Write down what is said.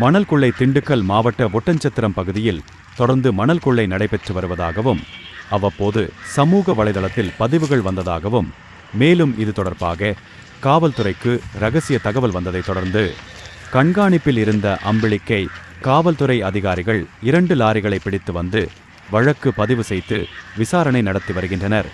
மணல் கொள்ளை திண்டுக்கல் மாவட்ட ஒட்டஞ்சத்திரம் பகுதியில் தொடர்ந்து மணல் கொள்ளை நடைபெற்று வருவதாகவும் அவ்வப்போது சமூக வலைதளத்தில் பதிவுகள் வந்ததாகவும் மேலும் இது தொடர்பாக காவல்துறைக்கு ரகசிய தகவல் வந்ததைத் தொடர்ந்து கண்காணிப்பில் இருந்த அம்பிளிக்கை காவல்துறை அதிகாரிகள் இரண்டு லாரிகளை பிடித்து வந்து வழக்கு பதிவு செய்து விசாரணை நடத்தி வருகின்றனர்.